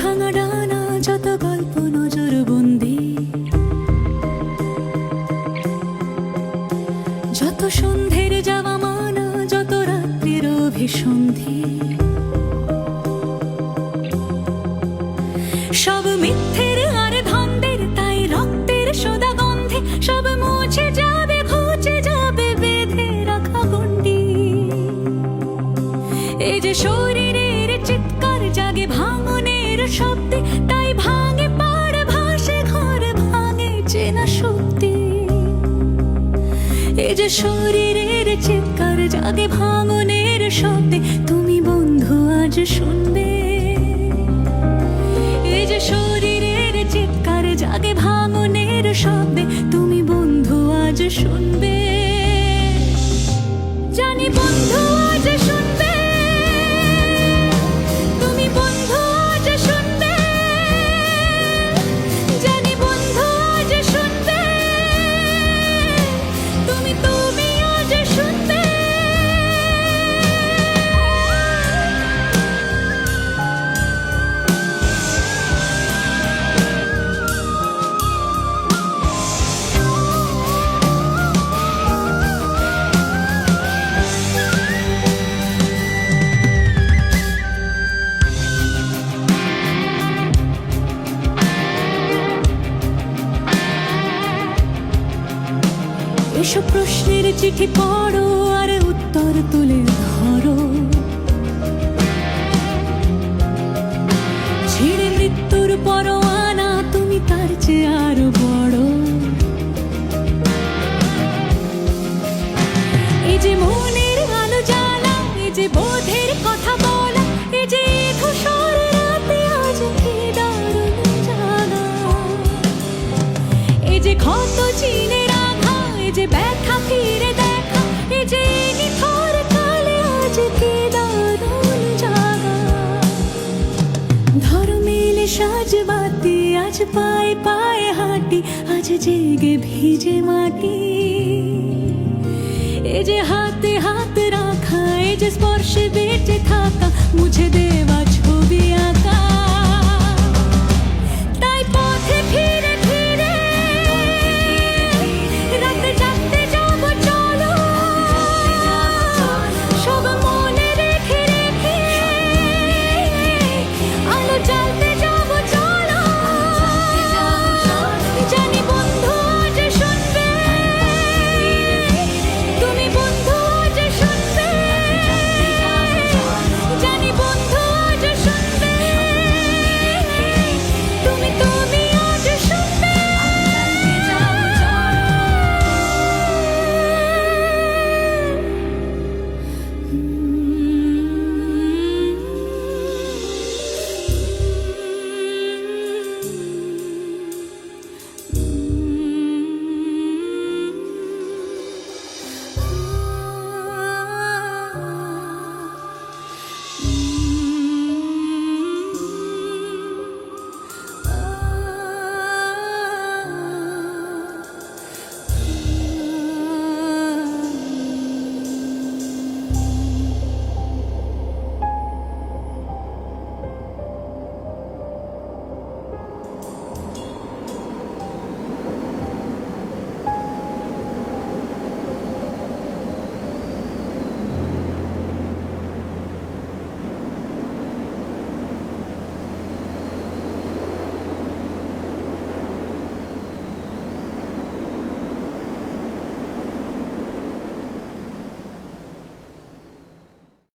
ভাঙা ডানা, যত গল্প নজর বন্দি। যত সন্ধ্যের যাওয়া মানা, যত রাত্রির অভিসন্ধি। সব মিথ্যের আর ধন্দের তাই রক্তের সোদা গন্ধে সব মুছে যাবে, ঘুচে যাবে বেঁধে রাখা গন্ডি এই যে শরীরের শরীরের চিৎকার, জাগে ভাঙনের শব্দে, তুমি বন্ধু আজ শুনবে। এই যে শরীরের চিৎকার, জাগে ভাঙনের শব্দে, তুমি এসব প্রশ্নের চিঠি পড়ো আর উত্তর তুলে ধরো। ছিঁড়ে মৃত্যুর পরোয়ানা তুমি তার চেয়ে আরও বড়। এই যে মনের আলো জ্বালা, এই যে বোধের কথা বলা, এই যে ক্ষত আজ পায়ে পায়ে হাঁটি আজ জেগে ভিজে মাটি এই যে হাতে হাত রাখা এই যে স্পর্শে বেঁচে থাকা মুছে দে